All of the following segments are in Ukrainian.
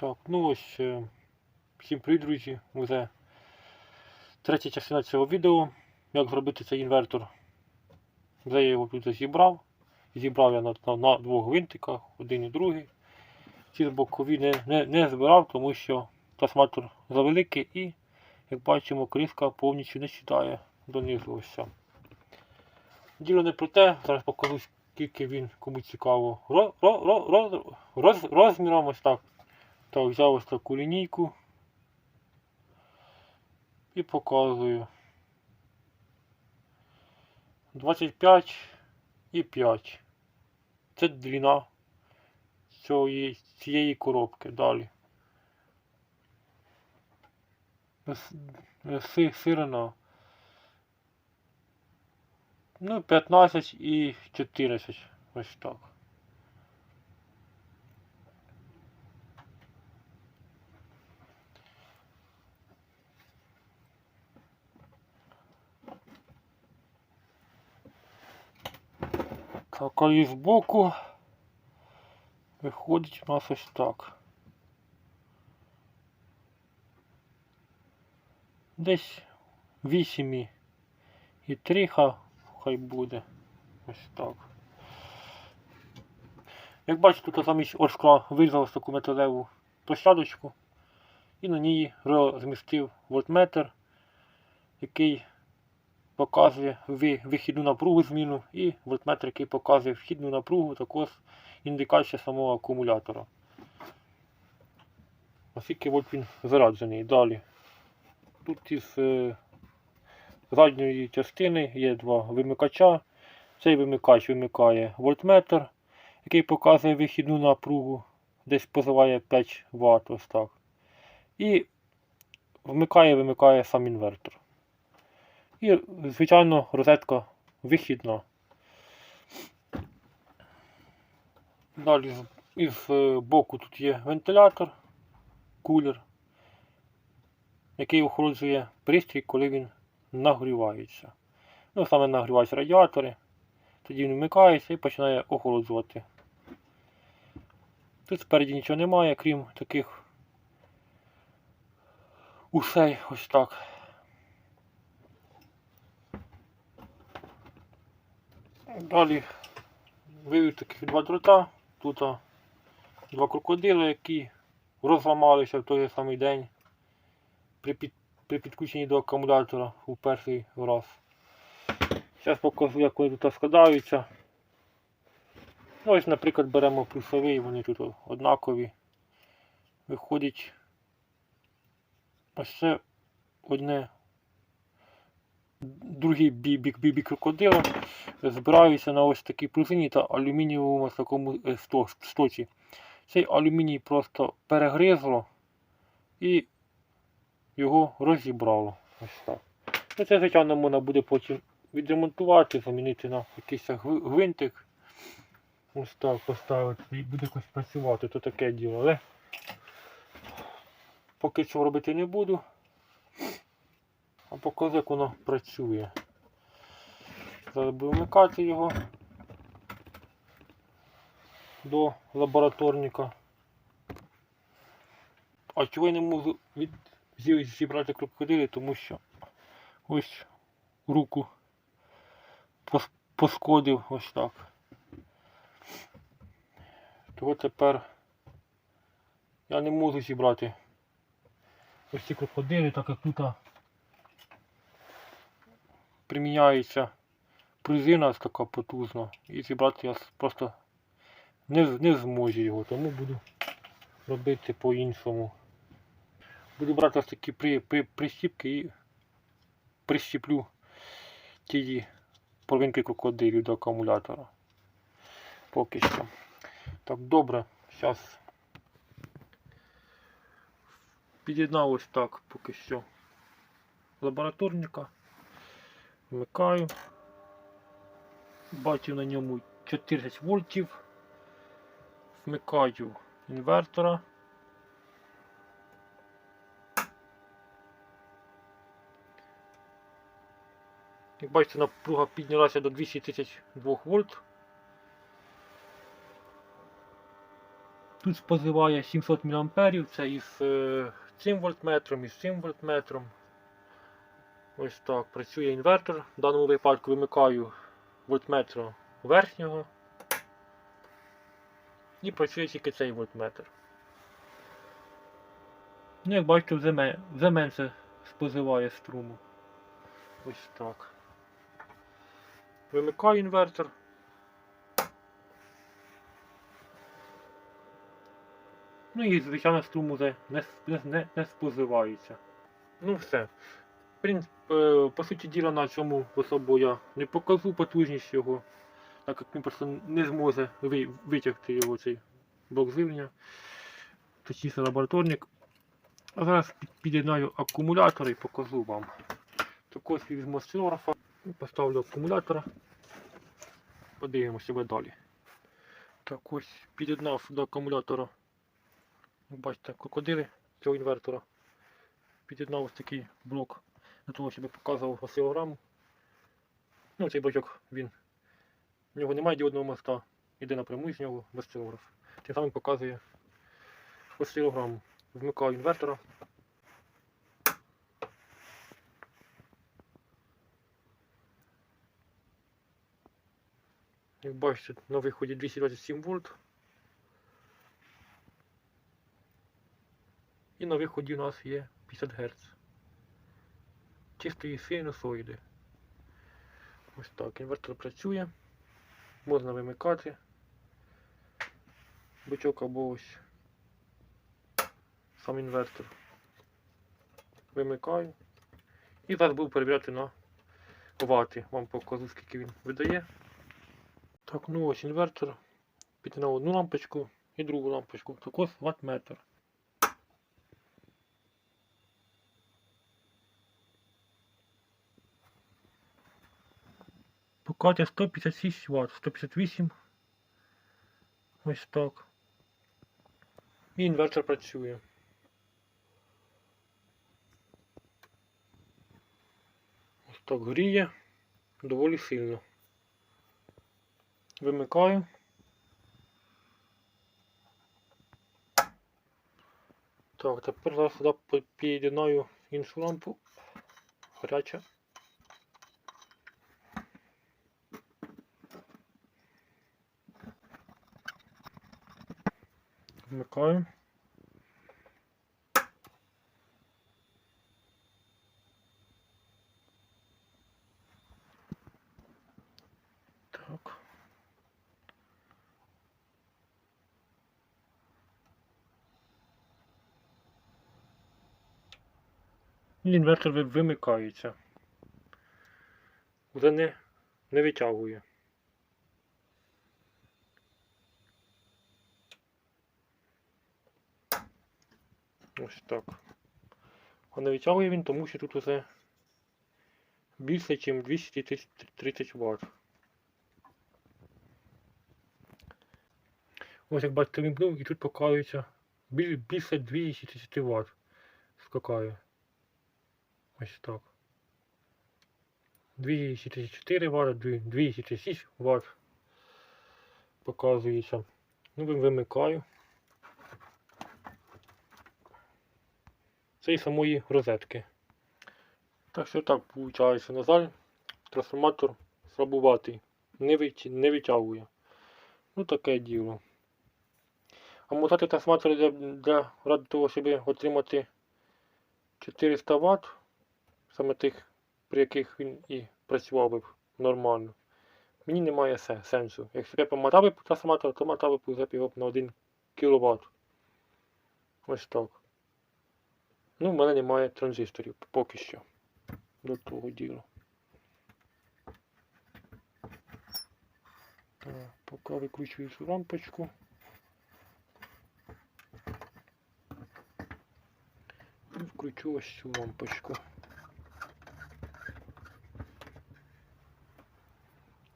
Так, ну ось. е, Всім привіт, друзі. Вже третя частина цього відео. Як зробити цей інвертор. Вже я його тут зібрав. Зібрав я на, на, на двох гвинтиках, один і другий. Ці бокові не, не, не збирав, тому що трансформатор завеликий і, як бачимо, кришка повністю не сідає донизу. Ось. Діло не про те, зараз покажу, скільки він кому цікаво. Ро, ро, ро, роз, роз, розміром ось так. Так, взяв ось таку лінійку і показую. 25 і 5. Це длина цієї, цієї коробки. Далі. Сирена. Ну, 15 і 14. Ось так. Так, а і збоку виходить у нас ось так. Десь 8 і- і 3 хай буде. Ось так. Як бачите, тут замість орскла вирізав таку металеву площадочку і на ній розмістив вольтметр, який показує вихідну напругу зміну і вольтметр, який показує вхідну напругу, також індикація самого акумулятора. Оскільки вольт він заряджений. Далі. Тут із е, задньої частини є два вимикача. Цей вимикач вимикає вольтметр, який показує вихідну напругу, десь позиває 5 Вт. Ось так. І вмикає, вимикає сам інвертор. І, звичайно, розетка вихідна. Далі із е, боку тут є вентилятор, кулер, який охолоджує пристрій, коли він нагрівається. Ну, саме нагріваються радіатори, тоді він вмикається і починає охолоджувати. Тут спереді нічого немає, крім таких ушей ось так. Далі вивів таких два дрота. Тут два крокодили, які розламалися в той же самий день при, під, при підключенні до акумулятора у перший раз. Зараз покажу, як вони тут складаються. Ну, ось, наприклад, беремо плюсовий, вони тут однакові. Виходить ось це одне другий бік, бік, бік, бік крокодила збираються на ось такій пружині та алюмінієвому такому е, стоці. Цей алюміній просто перегризло і його розібрало. Ось так. Ну, це, звичайно, можна буде потім відремонтувати, замінити на якийсь гвинтик. Ось так поставити і буде якось працювати, то таке діло. Але поки цього робити не буду. А покажу, як воно працює. Зараз буду вмикати його до лабораторника. А чого я не можу від... зібрати крокодили, тому що ось руку пошкодив ось так. Того тепер я не можу зібрати ось ці крокодили, так як тут приміняється пружина ось така потужна. І зібрати я просто не, не зможу його, тому буду робити по-іншому. Буду брати ось такі при, при, прищіпки і прищіплю ті половинки крокодилів до акумулятора. Поки що. Так, добре, зараз під'єднав ось так поки що лабораторника. Вмикаю. Бачу на ньому 14 вольтів. Вмикаю інвертора. Як бачите, напруга піднялася до 232 вольт. Тут споживає 700 мА, це із е, цим вольтметром, із цим вольтметром. Ось так працює інвертор. В даному випадку вимикаю вольтметра верхнього. І працює тільки цей вольтметр. Ну, як бачите, вже, ме- менше споживає струму. Ось так. Вимикаю інвертор. Ну і звичайно струм уже не, с- не, не, не споживається. Ну все. Принципі, по суті діла на цьому особо я не покажу потужність його, так як він просто не зможе витягти його цей блок живлення. Точніше лабораторник. А зараз під'єднаю акумулятор і покажу вам. Також візьму осцилографа, поставлю акумулятора. Подивимося себе далі. Так ось під'єднав до акумулятора. Бачите, крокодили цього інвертора. Під'єднав ось такий блок для того, щоб показував осцилограму. Ну, цей блочок він. В нього немає діодного моста, йде напряму з нього в осцилограф. Тим самим показує осцилограму. Вмикаю інвертора. Як бачите, на виході 227 вольт. І на виході у нас є 50 Гц. Чистої синусоїди. Ось так, інвертор працює. Можна вимикати. Бичок або ось сам інвертор. Вимикаю. І зараз буду перевіряти на вати. Вам покажу, скільки він видає. Так, ну ось інвертор. На одну лампочку і другу лампочку. Також ватметр. Покатя 156 Вт, 158. Ось так. І інвертор працює. Ось так гріє доволі сильно. Вимикаю. Так, тепер зараз сюди під'єднаю іншу лампу. Гаряча. Вмикаю. Так. Інвертор ви- вимикається. Вже не, не витягує. Ось так. А не витягує він, тому що тут усе більше, ніж 230 Вт. Ось як бачите, вимкнув і тут показується більше 230 Вт. Скакає. Ось так. 234 Вт, 236 Вт показується. Ну, ви- вимикаю. І самої розетки. Так що так виходить, на жаль, трансформатор слабуватий, не, вит... не витягує. Ну таке діло. А мотати трансформатор для, для ради того, щоб отримати 400 Вт, саме тих, при яких він і працював би нормально. Мені немає сенсу. Якщо помотав би трансформатор, то мотав би його на 1 кВт. Ось так. Ну, в мене немає транзисторів поки що. До того діла. Поки викручую цю лампочку. І включу ось цю лампочку.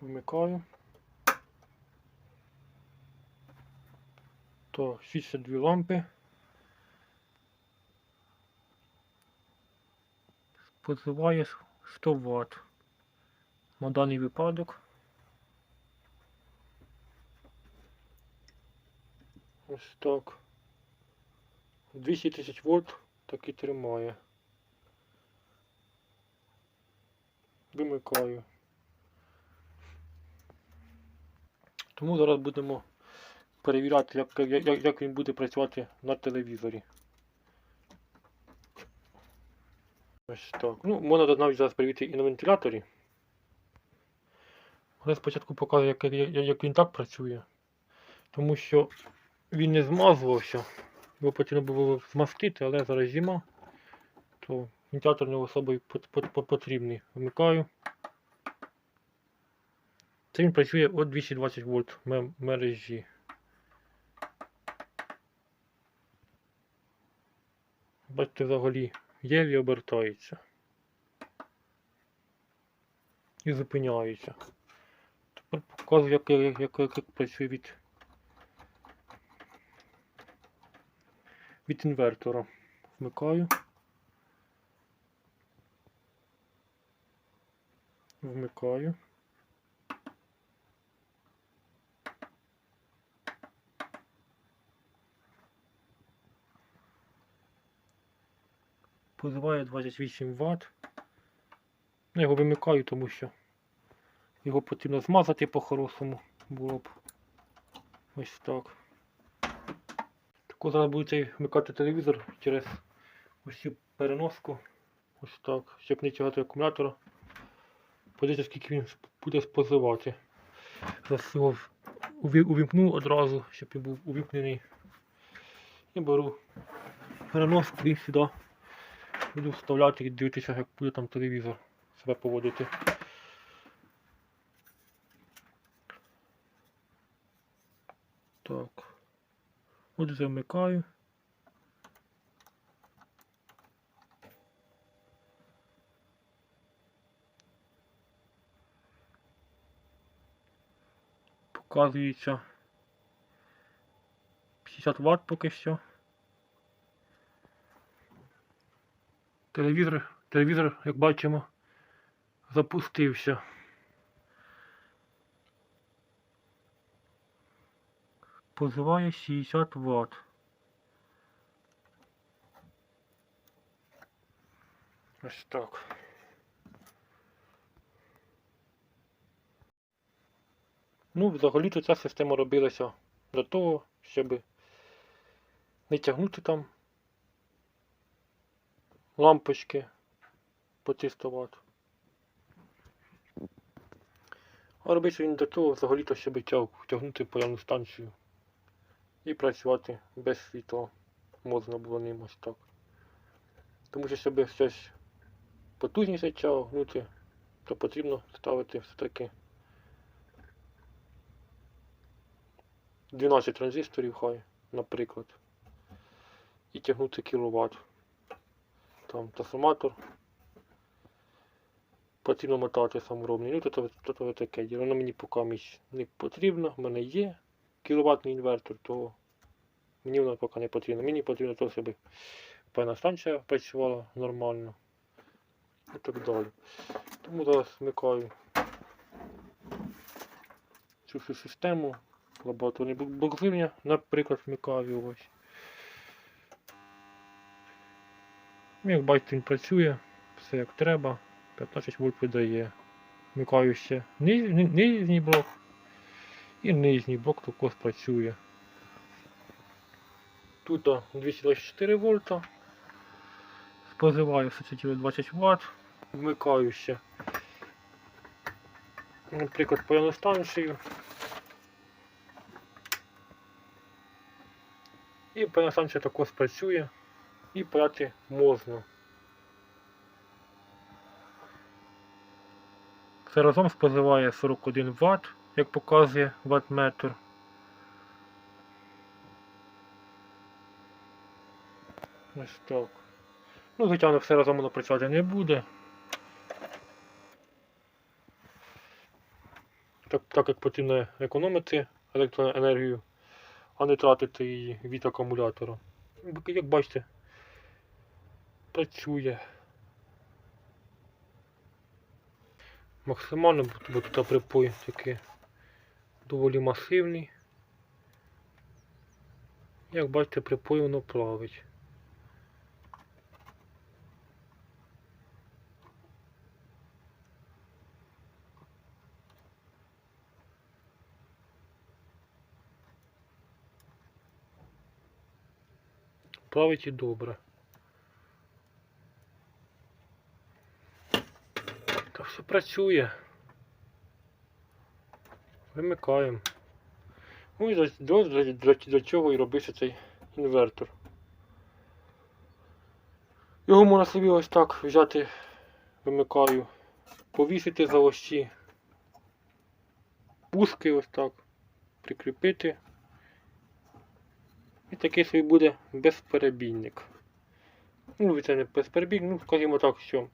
Вмикаю. Так, світяться дві лампи. Споживає 100 Вт. На даний випадок. Ось так. 200 тисяч вольт так і тримає. Вимикаю. Тому зараз будемо перевіряти, як, як- як він буде працювати на телевізорі. Ось так. Ну, можна навіть зараз перевірити і на вентиляторі. Але спочатку показую, як, як, він так працює. Тому що він не змазувався. Його потрібно було змастити, але зараз зима, то вентилятор не особо потрібний. Вмикаю. Це він працює от 220 вольт ме- мережі. Бачите, взагалі єлі обертається. І зупиняється. Тепер показую, як, як, як, як, як працює від, від інвертора. Вмикаю. Вмикаю. Позиває 28 Вт. Я його вимикаю, тому що його потрібно змазати по-хорошому було б. Ось так. Тако зараз будете вмикати телевізор через ось цю переноску. Ось так. Щоб не тягати акумулятора. Подивіться, скільки він буде спозивати. Зараз його уві- увімкну одразу, щоб він був увімкнений. І беру переноску і сюди буду вставляти і дивитися, як буде там телевізор себе поводити. Так. От замикаю. Показується 50 Вт поки що. Телевізор, телевізор, як бачимо, запустився. Позиває 60 Вт. Ось так. Ну, взагалі-то ця система робилася для того, щоб не тягнути там лампочки по 300 Вт. А робиться він для того взагалі-то, щоб тяг, тягнути паяльну станцію і працювати без світла. Можна було ним ось так. Тому що щоб щось потужніше тягнути, то потрібно ставити все-таки 12 транзисторів хай, наприклад. І тягнути кіловат. Там трансформатор. Потрібно мотати саморобний. Ну, то, то, то, таке діло. Воно мені поки місь не потрібно. В мене є кіловатний інвертор, то мені воно поки не потрібно. Мені потрібно то, щоб певна станція працювала нормально. І так далі. Тому зараз вмикаю цю всю систему. Лабораторний блок живлення, наприклад, вмикаю ось. Як бачите, він працює, все як треба, 15 вольт видає. Вмикаю ще нижній блок і нижній блок також працює. Тут 224 вольта. Споживаю все 20 Вт. Вмикаю ще. Наприклад, станцію. І станція також працює. І паяти можна. Це разом споживає 41 Вт, як показує ваттметр. Ось так. Ну, звичайно, все разом воно працювати не буде. Так, так як потрібно економити електроенергію, а не тратити її від акумулятора. Як бачите, працює. Максимально, бо- тут припой такий доволі масивний. Як бачите, припой воно плавить. Плавить і добре. Так все працює. Вимикаємо. Ну і для, для, для, для чого і робився цей інвертор. Його можна собі ось так взяти, вимикаю, повісити за ощі, пуски ось так, прикріпити. І такий собі буде безперебійник. Ну, це не безперебійник, ну, скажімо так, що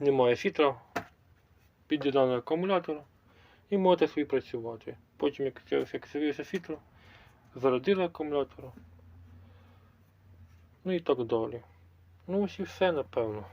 немає фітра під даний акумулятор і можете собі працювати. Потім, як як з'явився світло, зарядили акумулятор. Ну і так далі. Ну ось і все, напевно.